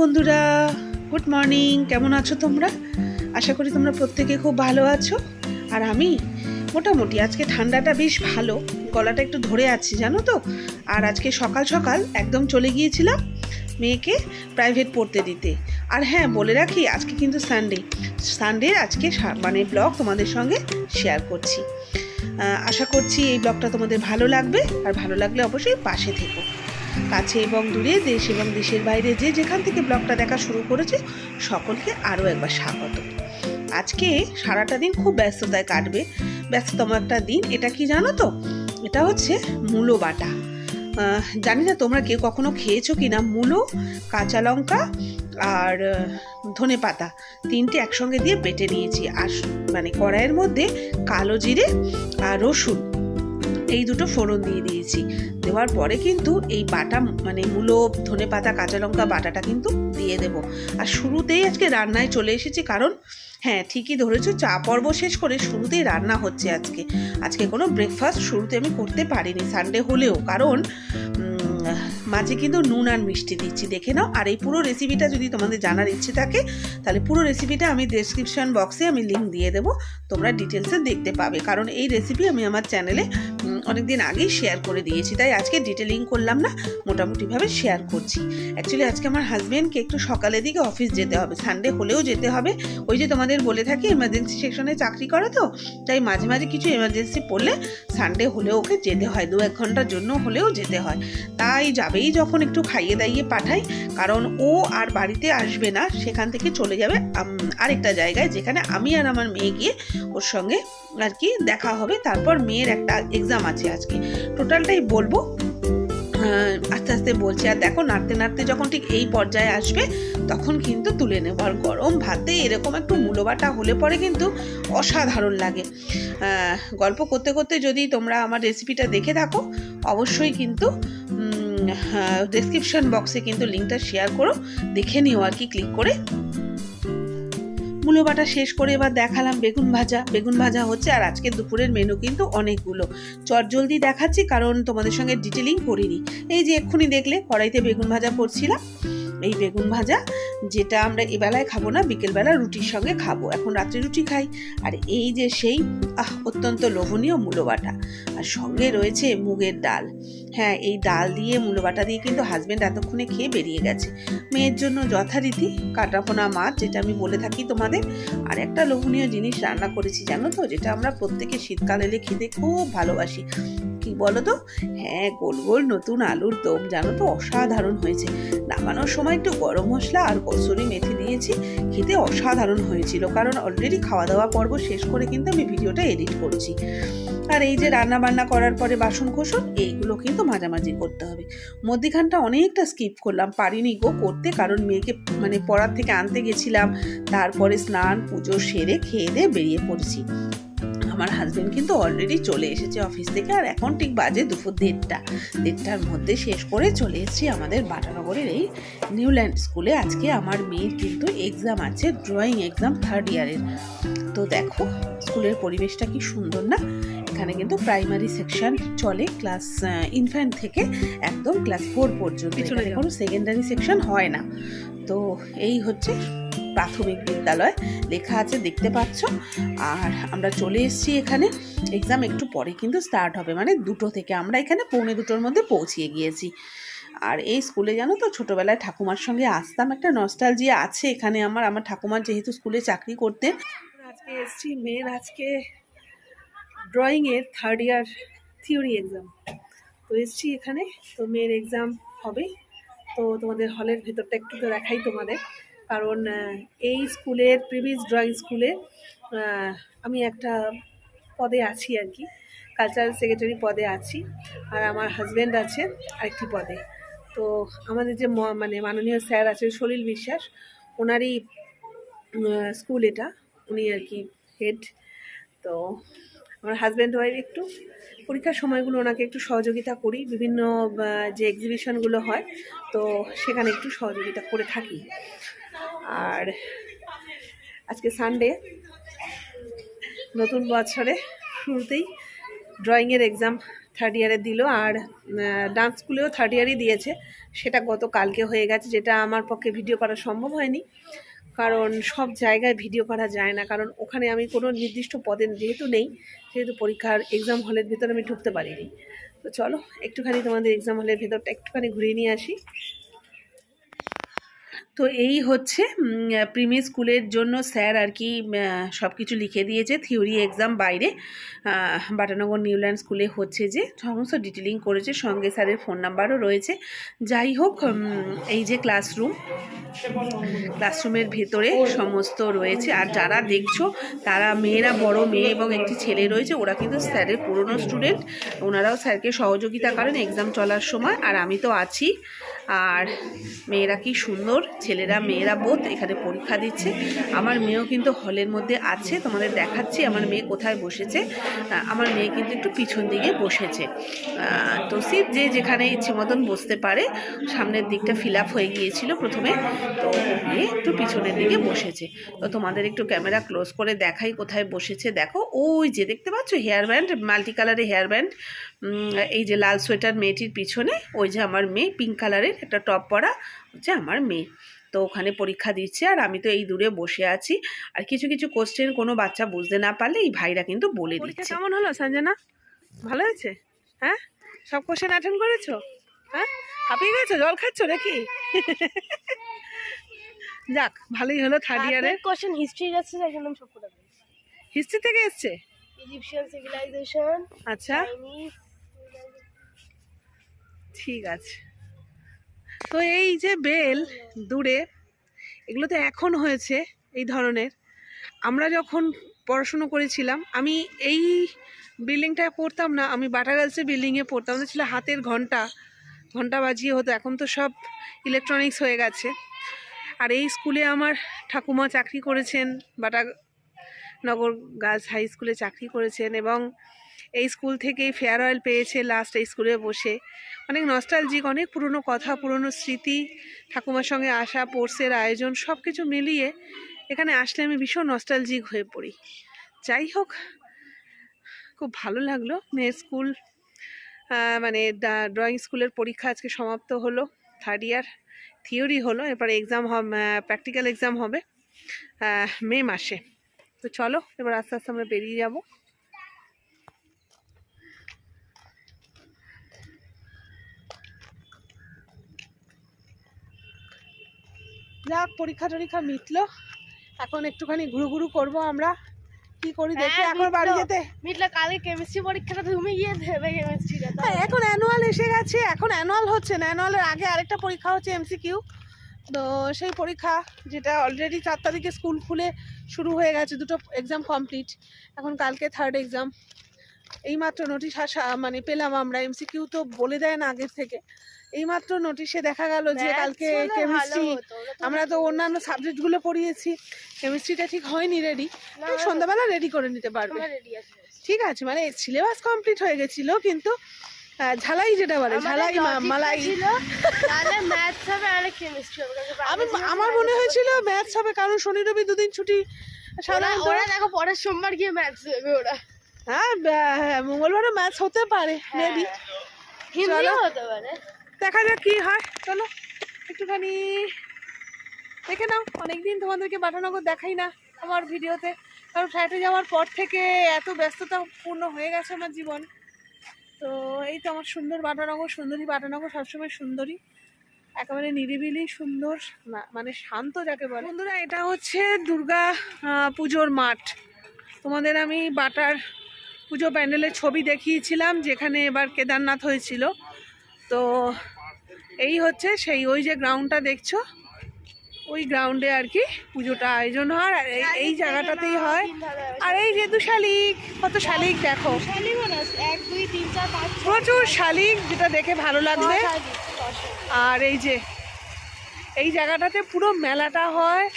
বন্ধুরা good morning কেমন আছো তোমরা? আশা করি তোমরা প্রত্যেকে খুব ভালো আছো। আর আমি মোটামুটি, আজকে ঠান্ডাটা বেশ ভালো, গলাটা একটু ধরে আছি, জানো তো? আর আজকে সকাল সকাল একদম চলে গিয়েছিলাম মেয়েকে প্রাইভেট পড়তে দিতে। আর হ্যাঁ বলে রাখি, আজকে কিন্তু সানডে সানডে আজকে মানে ব্লগ তোমাদের সঙ্গে শেয়ার করছি। আশা করছি এই ব্লগটা তোমাদের ভালো লাগবে। আর ভালো লাগলে অবশ্যই পাশে থেকো। কাছে এবং দূরে, দেশ এবং দেশের বাইরে যে যেখান থেকে ব্লগটা দেখা শুরু করেছে, সকলকে আরও একবার স্বাগত। আজকে সারাটা দিন খুব ব্যস্ততায় কাটবে। ব্যস্ততম একটা দিন। এটা কি জানো তো? এটা হচ্ছে মূলো বাটা। জানি না তোমরা কেউ কখনো খেয়েছো কি না মূলো, কাঁচা লঙ্কা আর ধনে পাতা তিনটে একসঙ্গে দিয়ে বেটে নিয়েছি। আর মানে কড়াইয়ের মধ্যে কালো জিরে আর রসুন। এই দুটো ফোড়ন দিয়ে দিয়েছি। দেওয়ার পরে কিন্তু এই বাটা মানে মূলো, ধনে পাতা, কাঁচা লঙ্কা বাটাটা কিন্তু দিয়ে দেব। আর শুরুতেই আজকে রান্নায় চলে এসেছি কারণ হ্যাঁ ঠিকই ধরেছো, চা পর্ব শেষ করে শুরুতেই রান্না হচ্ছে আজকে। আজকে কোনো ব্রেকফাস্ট শুরুতে আমি করতে পারিনি সানডে হলেও। কারণ মাঝে কিন্তু নুন আর মিষ্টি দিচ্ছি, দেখে নাও। আর এই পুরো রেসিপিটা যদি তোমাদের জানার ইচ্ছে থাকে, তাহলে পুরো রেসিপিটা আমি ডেসক্রিপশন বক্সে আমি লিঙ্ক দিয়ে দেবো। তোমরা ডিটেলসে দেখতে পাবে। কারণ এই রেসিপি আমি আমার চ্যানেলে অনেক দিন আগেই শেয়ার করে দিয়েছি, তাই আজকে ডিটেলিং করলাম না, মোটামুটিভাবে শেয়ার করছি। অ্যাকচুয়ালি আজকে আমার হাজব্যান্ডকে একটু সকালের দিকে অফিস যেতে হবে সানডে হলেও যেতে হবে। ওই যে তোমাদের বলে থাকি এমার্জেন্সি সেকশনে চাকরি করে তো, তাই মাঝে মাঝে কিছু এমার্জেন্সি পড়লে সানডে হলেও ওকে যেতে হয়, দু এক ঘণ্টার জন্য হলেও যেতে হয়। তাই যাবেই যখন একটু খাইয়ে দাইয়ে পাঠাই, কারণ ও আর বাড়িতে আসবে না, সেখান থেকে চলে যাবে আরেকটা জায়গায়, যেখানে আমি আর আমার মেয়ে গিয়ে ওর সঙ্গে আর কি, দেখা হবে। তারপর মেয়ের একটা এক্সাম আছে আজকে। টোটালটাই বলব। আস্তে আস্তে বলছি। আর দেখো, নাড়তে নাড়তে যখন ঠিক এই পর্যায়ে আসবে, তখন কিন্তু তুলে নেব আর গরম ভাতে এরকম একটু মূলবাটা হলে পরে কিন্তু অসাধারণ লাগে। গল্প করতে করতে যদি তোমরা আমার রেসিপিটা দেখে থাকো, অবশ্যই কিন্তু ডেসক্রিপশন বক্সে কিন্তু লিঙ্কটা শেয়ার করো। দেখে নিও আর কি ক্লিক করে। মূলো বাটা শেষ করে এবার দেখালাম বেগুন ভাজা। বেগুন ভাজা হচ্ছে আর আজকে দুপুরের মেনু কিন্তু অনেকগুলো। চট জলদি দেখাচ্ছি কারণ তোমাদের সঙ্গে ডিটেলিং করিনি। এই যে এক্ষুনি দেখলে কড়াইতে বেগুন ভাজা করছিলাম। এই বেগুন ভাজা, যেটা আমরা এবেলায় খাব না, বিকেলবেলা রুটির সঙ্গে খাব। এখন রাত্রে রুটি খাই। আর এই যে সেই, আহ, অত্যন্ত লোভনীয় মূলো বাটা। আর সঙ্গে রয়েছে মুগের ডাল। হ্যাঁ এই ডাল দিয়ে মূলো বাটা দিয়ে কিন্তু হাজব্যান্ড এতক্ষণে খেয়ে বেরিয়ে গেছে। মেয়ের জন্য যথারীতি কাটাপোনা মাছ, যেটা আমি বলে থাকি তোমাদের। আর একটা লোভনীয় জিনিস রান্না করেছি, জানো তো? যেটা আমরা প্রত্যেকে শীতকাল এলে খেতে খুব ভালোবাসি। বলো তো হ্যাঁ গোল গোল নতুন আলুর দম জানো তো অসাধারণ হয়েছে। নামানোর সময় একটু গরম মশলা আর কসুরি মেথি দিয়েছি, খেতে অসাধারণ হয়েছিল কারণ অলরেডি খাওয়া দাওয়া পর্ব শেষ করে কিন্তু আমি ভিডিওটা এডিট করছি। আর এই যে রান্না বান্না করার পরে বাসন কোসন এইগুলো কিন্তু মাঝামাঝি করতে হবে। মধ্যিখানটা অনেকটা স্কিপ করলাম, পারিনি গো করতে কারণ মেয়েকে মানে পড়ার থেকে আনতে গেছিলাম। তারপরে স্নান, পুজো সেরে খেয়ে দিয়ে বেরিয়ে পড়ছি। আমার হাজবেন্ড কিন্তু অলরেডি চলে এসেছে অফিস থেকে আর এখন ঠিক বাজে দুপুর দেড়টা। দেড়টার মধ্যে শেষ করে চলে এসেছি আমাদের বাটানগরের এই নিউল্যান্ড স্কুলে আজকে আমার মেয়ের কিন্তু এক্সাম আছে ড্রয়িং এক্সাম থার্ড ইয়ারের তো দেখো স্কুলের পরিবেশটা কি সুন্দর না? এখানে কিন্তু প্রাইমারি সেকশন চলে ক্লাস ইনফ্যান্ট থেকে একদম ক্লাস ফোর পর্যন্ত। কোনো সেকেন্ডারি সেকশন হয় না। তো এই হচ্ছে প্রাথমিক বিদ্যালয়। লেখা আছে, দেখতে পাচ্ছ। আর আমরা চলে এসেছি এখানে। এক্সাম একটু পরে কিন্তু স্টার্ট হবে। মানে দুটো থেকে আমরা এখানে পৌনে দুটোর মধ্যে পৌঁছিয়ে গিয়েছি। আর এই স্কুলে জানো তো, ছোটোবেলায় ঠাকুমার সঙ্গে আসতাম। একটা নস্টালজিয়া আছে এখানে আমার। আমার ঠাকুমার যেহেতু স্কুলে চাকরি করতেন। আজকে এসছি মেয়ের আজকে ড্রয়িংয়ের থার্ড ইয়ার থিওরি এক্সাম তো এসছি এখানে। তো মেয়ের এক্সাম হবে। তো তোমাদের হলের ভেতরটা একটু তো দেখাই তোমাদের। কারণ এই স্কুলের প্রিভিয়াস ড্রয়িং স্কুলে আমি একটা পদে আছি আর কি কালচারাল সেক্রেটারি পদে আছি, আর আমার হাজব্যান্ড আছে আরেকটি পদে। তো আমাদের যে মানে মাননীয় স্যার আছেন সলিল বিশ্বাস, ওনারই স্কুল এটা, উনি আর কি হেড তো আমার হাজব্যান্ড ওয়াইফ একটু, পরীক্ষার সময়গুলো ওনাকে একটু সহযোগিতা করি, বিভিন্ন যে এক্সিবিশনগুলো হয়, তো সেখানে একটু সহযোগিতা করে থাকি। আর আজকে সানডে নতুন বছরে শুরুতেই ড্রয়িংয়ের এক্সাম থার্ড ইয়ারে দিল আর ডান্স স্কুলেও থার্ড ইয়ারই দিয়েছে। সেটা গত কালকে হয়ে গেছে, যেটা আমার পক্ষে ভিডিও করা সম্ভব হয়নি। কারণ সব জায়গায় ভিডিও করা যায় না। কারণ ওখানে আমি কোনো নির্দিষ্ট পদে যেহেতু নেই, সেহেতু পরীক্ষার এক্সাম হলের ভিতরে আমি ঢুকতে পারিনি। তো চলো, একটুখানি তোমাদের এক্সাম হলের ভেতরটা একটুখানি ঘুরিয়ে নিয়ে আসি। তো এই হচ্ছে প্রিমি স্কুলের জন্য স্যার আর কি সব কিছু লিখে দিয়েছে, থিওরি এক্সাম বাইরে। বাটানগর নিউল্যান্ড স্কুলে হচ্ছে যে, সমস্ত ডিটেলিং করেছে, সঙ্গে স্যারের ফোন নাম্বারও রয়েছে। যাই হোক এই যে ক্লাসরুম, ক্লাসরুমের ভেতরে সমস্ত রয়েছে। আর যারা দেখছ, তারা মেয়েরা, বড় মেয়ে এবং একটি ছেলে রয়েছে, ওরা কিন্তু স্যারের পুরনো স্টুডেন্ট। ওনারাও স্যারকে সহযোগিতা করেন এক্সাম চলার সময়। আর আমি তো আছি। আর মেয়েরা কি সুন্দর ছেলেরা, মেয়েরা বোধ এখানে পরীক্ষা দিচ্ছে। আমার মেয়েও কিন্তু হলের মধ্যে আছে, তোমাদের দেখাচ্ছি। আমার মেয়ে কোথায় বসেছে? আমার মেয়ে কিন্তু একটু পিছন দিকে বসেছে। তো সিট যে যেখানে ইচ্ছে মতন বসতে পারে, সামনের দিকটা ফিল হয়ে গিয়েছিল প্রথমে। তো মেয়ে একটু পিছনের দিকে বসেছে। তো তোমাদের একটু ক্যামেরা ক্লোজ করে দেখাই কোথায় বসেছে। দেখো, ওই যে দেখতে পাচ্ছ হেয়ার ব্যান্ড মাল্টি কালারের হেয়ার ব্যান্ড এই যে লাল সোয়েটার মেয়েটির পিছনে, ওই যে আমার মেয়ে পিঙ্ক কালারের একটা টপ পরা হচ্ছে আমার মেয়ে। তো ওখানে পরীক্ষা দিচ্ছে আর আমি তো এই দূরে বসে আছি। আর কিছু কিছু কোশ্চেন কোনো বাচ্চা বুঝতে না পারলে এই ভাইরা কিন্তু বলে দিচ্ছে। কেমন হলো সঞ্জনা? ভালো হয়েছে? হ্যাঁ? সব কোশ্চেন অ্যাটেন্ড করেছ? হ্যাঁ? হাঁপিয়ে গেছো? জল খাচ্ছ নাকি? যাক ভালোই হলো থার্ড ইয়ারে কোশ্চেন হিস্ট্রি যাচ্ছে সেখানে সব করে হিস্ট্রি থেকে এসছে? ইজিপশিয়ান সিভিলাইজেশন আচ্ছা। ঠিক আছে। তো এই যে বেল দূরে, এগুলো তো এখন হয়েছে এই ধরনের। আমরা যখন পড়াশুনো করেছিলাম, আমি এই বিল্ডিংটায় পড়তাম না, আমি বাটা গার্লসের বিল্ডিংয়ে পড়তাম। আমাদের ছিল হাতের ঘণ্টা ঘণ্টা বাজিয়ে হতো, এখন তো সব ইলেকট্রনিক্স হয়ে গেছে। আর এই স্কুলে আমার ঠাকুমা চাকরি করেছেন, বাটা নগর গার্লস হাই স্কুলে চাকরি করেছেন এবং এই স্কুল থেকেই ফেয়ারওয়েল পেয়েছে লাস্ট এই স্কুলে বসে। অনেক নস্টালজিক অনেক পুরনো কথা, পুরনো স্মৃতি, ঠাকুমার সঙ্গে আসা পোর্সের আয়োজন সব কিছু মিলিয়ে এখানে আসলে আমি ভীষণ নস্টালজিক হয়ে পড়ি। যাই হোক, খুব ভালো লাগল। মেয়ের স্কুল মানে ড্রয়িং স্কুলের পরীক্ষা আজকে সমাপ্ত হলো। থার্ড ইয়ার থিওরি হলো, এরপর এক্সাম প্র্যাকটিক্যাল এক্সাম হবে মে মাসে। তো চলো, এবার আস্তে আস্তে আমরা বেরিয়ে যাব। যাক পরীক্ষা টরীক্ষা মিটলো এখন একটুখানি ঘুরু ঘুরু করব আমরা। কি করি দেখি হ্যাঁ, এখন বাড়ি যেতে। মিটলা কালকে কেমিস্ট্রি পরীক্ষাটা তুমি গিয়ে দেবে কেমিস্ট্রিটা হ্যাঁ, এখন অ্যানুয়াল এসে গেছে এখন অ্যানুয়াল হচ্ছে না অ্যানুয়ালের আগে আরেকটা পরীক্ষা হচ্ছে এমসিকিউ তো সেই পরীক্ষা যেটা অলরেডি চার তারিখে স্কুল খুলে শুরু হয়ে গেছে দুটো এক্সাম কমপ্লিট এখন কালকে থার্ড এক্সাম এইমাত্র নোটিশ আসা মানে পেলাম আমরা এমসিকিউ তো বলে দেয় না আগের থেকে। এইমাত্র নোটিশে দেখা গেল যে কালকে কেমিস্ট্রি আমরা তো অন্যান্য সাবজেক্টগুলো পড়িয়েছি কেমিস্ট্রিটা ঠিক হয়নি রেডি সন্ধ্যাবেলা রেডি করে নিতে পারবে। ঠিক আছে মানে সিলেবাস কমপ্লিট হয়ে গেছিল কিন্তু ঝালাই যেটা বলে ঝালাই মালাই। হবে হবে আমি আমার মনে হয়েছিল ম্যাথস হবে কারণ শনি রবি দুদিন ছুটি ওরা দেখো পরের সোমবার গিয়ে ম্যাথস দেবে ওরা। হ্যাঁ বা- মঙ্গলবারও ম্যাথস হতে পারে মেবি চলো। হতে পারে। দেখা যাক কি হয় চলো। একটুখানি দেখে নাও অনেকদিন তোমাদেরকে বাটানগর দেখাই না আমার ভিডিওতে। কারণ ফ্ল্যাটে যাওয়ার পর থেকে এত ব্যস্ততা পূর্ণ হয়ে গেছে আমার জীবন। তো এই তো আমার সুন্দর বাটানগর সুন্দরী বাটানগর সবসময় সুন্দরী। একেবারে নিরিবিলি সুন্দর মানে শান্ত যাকে বলে। বন্ধুরা এটা হচ্ছে দুর্গা পুজোর মাঠ। তোমাদের আমি বাটার পুজো প্যান্ডেলের ছবি দেখিয়েছিলাম, যেখানে এবার কেদারনাথ হয়েছিল। তো এই হচ্ছে সেই, ওই যে গ্রাউন্ডটা দেখছ? ওই গ্রাউন্ডে আর কি পুজোটা আয়োজন হয়, আর এই- জায়গাটাতেই হয়। আর এই যে দু শালিক কত শালিক দেখো। প্রচুর শালিক, যেটা দেখে ভালো লাগবে। আর এই যে, এই জায়গাটাতে পুরো মেলাটা হয়।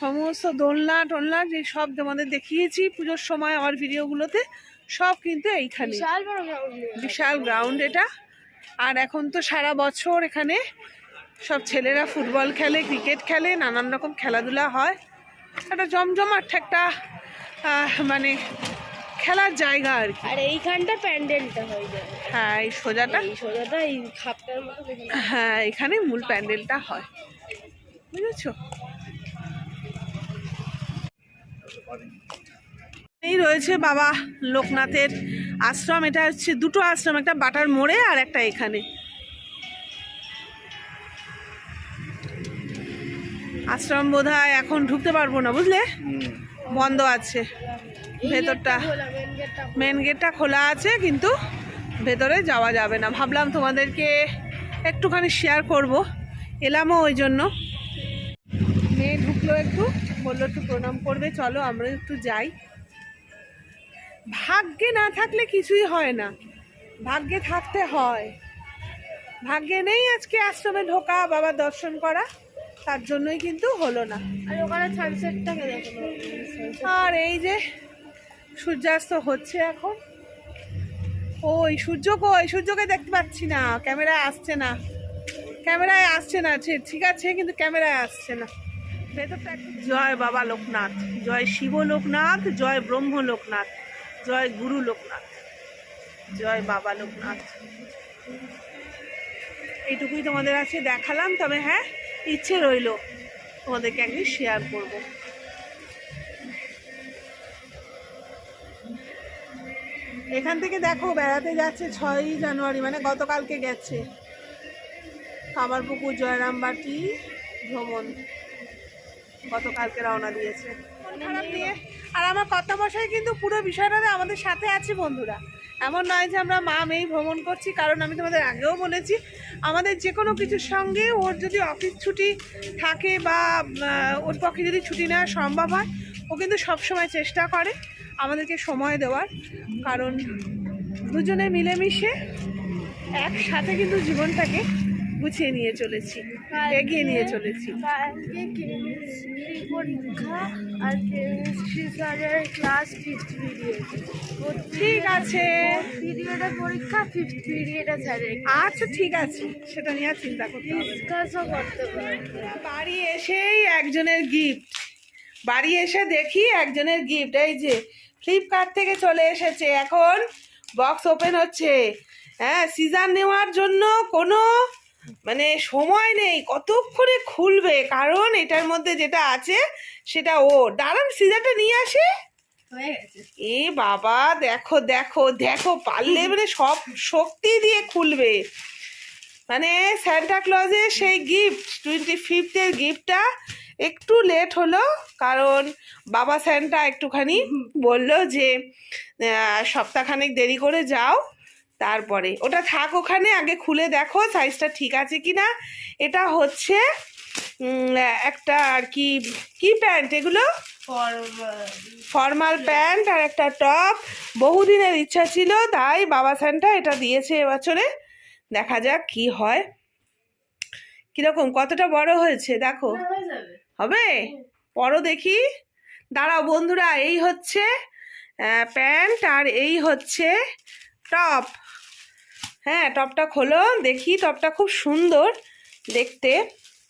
সমস্ত দোলনা টোলনা যে সব তোমাদের দেখিয়েছি পুজোর সময় আমার ভিডিওগুলোতে সব কিন্তু এইখানে। বিশাল গ্রাউন্ড এটা। আর এখন তো সারা বছর এখানে সব ছেলেরা ফুটবল খেলে ক্রিকেট খেলে নানান রকম খেলাধুলা হয়। একটা জমজমাট একটা মানে খেলার জায়গা আর কি। আর এইখানটা প্যান্ডেলটা হয়ে যাবে হ্যাঁ এই সোজাটা। এই সোজাটা এই খাপটার মতো হ্যাঁ এখানে মূল প্যান্ডেলটা হয়। বুঝেছ? এই রয়েছে বাবা লোকনাথের আশ্রম। এটা হচ্ছে দুটো আশ্রম একটা বাটার মোড়ে আর একটা এখানে। আশ্রম বোধহয় এখন ঢুকতে পারব না বুঝলে? বন্ধ আছে। ভেতরটা। মেন গেটটা খোলা আছে কিন্তু ভেতরে যাওয়া যাবে না। ভাবলাম তোমাদেরকে একটুখানি শেয়ার করব। এলামও ওই জন্য। মেয়ে ঢুকলো একটু বলল একটু প্রণাম করবে চলো আমরা একটু যাই। ভাগ্যে না থাকলে কিছুই হয় না। ভাগ্যে থাকতে হয়। ভাগ্যে নেই আজকে আশ্রমে ঢোকা বাবা দর্শন করা তার জন্যই কিন্তু হলো না। আর ওখানে সানসেটটাকে দেখো আর এই যে সূর্যাস্ত হচ্ছে এখন। ওই সূর্য কই সূর্যকে দেখতে পাচ্ছি না ক্যামেরায় আসছে না। ক্যামেরায় আসছে না ঠিক- আছে কিন্তু ক্যামেরায় আসছে না। ভেতরটা জয় বাবা লোকনাথ জয় শিব লোকনাথ জয় ব্রহ্ম লোকনাথ। জয় গুরু লোকনাথ। জয় বাবা লোকনাথ। এইটুকুই তোমাদের আছে দেখালাম, তবে হ্যাঁ ইচ্ছে রইল তোমাদেরকে একদিন শেয়ার করব। এখান থেকে দেখো, বেড়াতে যাচ্ছে ছয়ই জানুয়ারি মানে গতকালকে গেছে। কামারপুকুর জয়রামবাটি ভ্রমণ, গতকালকে রওনা দিয়েছে। খারাপ নিয়ে। আর আমার কথা মশাই কিন্তু পুরো বিষয়টাতে আমাদের সাথে আছে বন্ধুরা। এমন নয় যে আমরা মা মেয়েই ভ্রমণ করছি, কারণ আমি তোমাদের আগেও বলেছি, আমাদের যে কোনো কিছুর সঙ্গে ওর যদি অফিস ছুটি থাকে বা ওর পক্ষে যদি ছুটি নেওয়া সম্ভব হয়, ও কিন্তু সবসময় চেষ্টা করে আমাদেরকে সময় দেওয়ার। কারণ দুজনে মিলেমিশে একসাথে কিন্তু জীবনটাকে গুছিয়ে নিয়ে চলেছি এগিয়ে নিয়ে চলেছি। পরীক্ষা আর কেমিস্ট্রি স্যারের ক্লাস ফিফথ পিরিয়ড ঠিক আছে। পিরিয়ডে পরীক্ষা ফিফথ পিরিয়ডে স্যারের আচ্ছা ঠিক আছে। সেটা নিয়ে আর চিন্তা করতে ডিসকাসও করতে বাড়ি এসেই একজনের গিফট বাড়ি এসে দেখি একজনের গিফট এই যে ফ্লিপকার্ট থেকে চলে এসেছে। এখন বক্স ওপেন হচ্ছে। হ্যাঁ সিজার নেওয়ার জন্য কোনো মানে সময় নেই কতক্ষণে খুলবে? কারণ এটার মধ্যে যেটা আছে সেটা ও। দাঁড়ান সিজারটা নিয়ে আসে। এ বাবা দেখো দেখো দেখো পারলে মানে সব শক্তি দিয়ে খুলবে। মানে স্যান্টা ক্লজের সেই গিফট টোয়েন্টি ফিফথের গিফটটা একটু লেট হলো কারণ বাবা স্যান্টা একটুখানি বলল যে সপ্তাহখানেক দেরি করে যাও। তারপরে। ওটা থাক ওখানে আগে খুলে দেখো সাইজটা ঠিক আছে কি না এটা হচ্ছে একটা আর কি কি প্যান্ট এগুলো? ফর্মাল প্যান্ট আর একটা টপ। বহুদিনের ইচ্ছা ছিল তাই বাবা স্যান্টা এটা দিয়েছে এবছরে। দেখা যাক কি হয়। কীরকম কতটা বড় হয়েছে দেখো। হবে? পরো দেখি। দাঁড়াও বন্ধুরা এই হচ্ছে প্যান্ট আর এই হচ্ছে টপ। হ্যাঁ টপটা খোলো দেখি টপটা খুব সুন্দর দেখতে।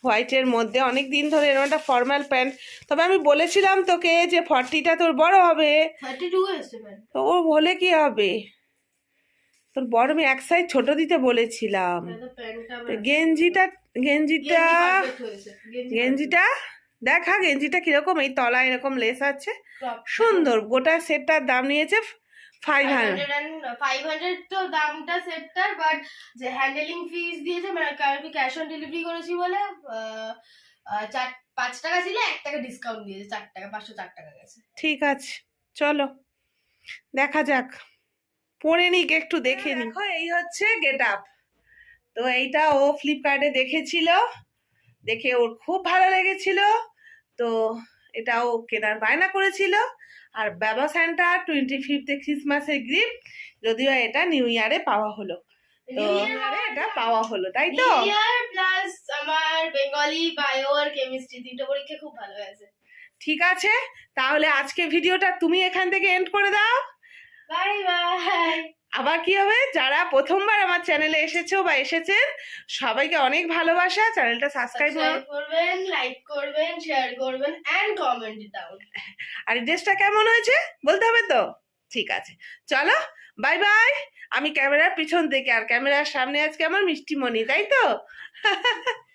হোয়াইটের মধ্যে অনেক দিন ধরে এরকম একটা ফর্মাল প্যান্ট তবে আমি বলেছিলাম তোকে যে ফর্টিটা তোর বড় হবে। তো ও বলে কি হবে? তোর বড় আমি এক সাইজ ছোট দিতে বলেছিলাম। গেঞ্জিটা গেঞ্জিটা গেঞ্জিটা দেখা গেঞ্জিটা কীরকম এই তলায় এরকম লেস আছে। সুন্দর গোটা সেটটার দাম নিয়েছে ফাইভ হান্ড্রেড ফাইভ হান্ড্রেড তো দামটা সেটটার বাট যে হ্যান্ডেলিং ফিস দিয়েছে মানে আমি ক্যাশ অন ডেলিভারি করেছি বলে চার পাঁচ টাকা ছিল এক টাকা ডিসকাউন্ট দিয়েছে চার টাকা পাঁচশো চার টাকা গেছে। ঠিক আছে চলো দেখা যাক। পরে নিক একটু দেখে দেখো এই হচ্ছে গেট আপ তো এইটা ও ফ্লিপকার্টে দেখেছিল দেখে ওর খুব ভালো লেগেছিল। তো এটা ও কেনার বায়না করেছিল। আর বাবা স্যান্টা টোয়েন্টি ফিফথে ক্রিসমাসের গিফট যদিও এটা নিউ ইয়ারে পাওয়া হলো। তো এটা পাওয়া হলো তাই তো? প্লাস আমার বেঙ্গলি বায়ো আর কেমিস্ট্রি তিনটা পরীক্ষা খুব ভালো হয়েছে। ঠিক আছে তাহলে আজকে ভিডিওটা তুমি এখান থেকে এন্ড করে দাও। Bye bye. আবার কি হবে? যারা প্রথমবার আমার চ্যানেলে এসেছ বা এসেছেন সবাইকে অনেক ভালোবাসা। চ্যানেলটা সাবস্ক্রাইব করবেন লাইক করবেন শেয়ার করবেন এন্ড কমেন্ট ডাউন আর ড্রেসটা কেমন হয়েছে? বলতে হবে তো? ঠিক আছে। চলো বাই বাই। আমি ক্যামেরার পিছন থেকে আর ক্যামেরার সামনে আজকে আমার মিষ্টিমণি তাই তো?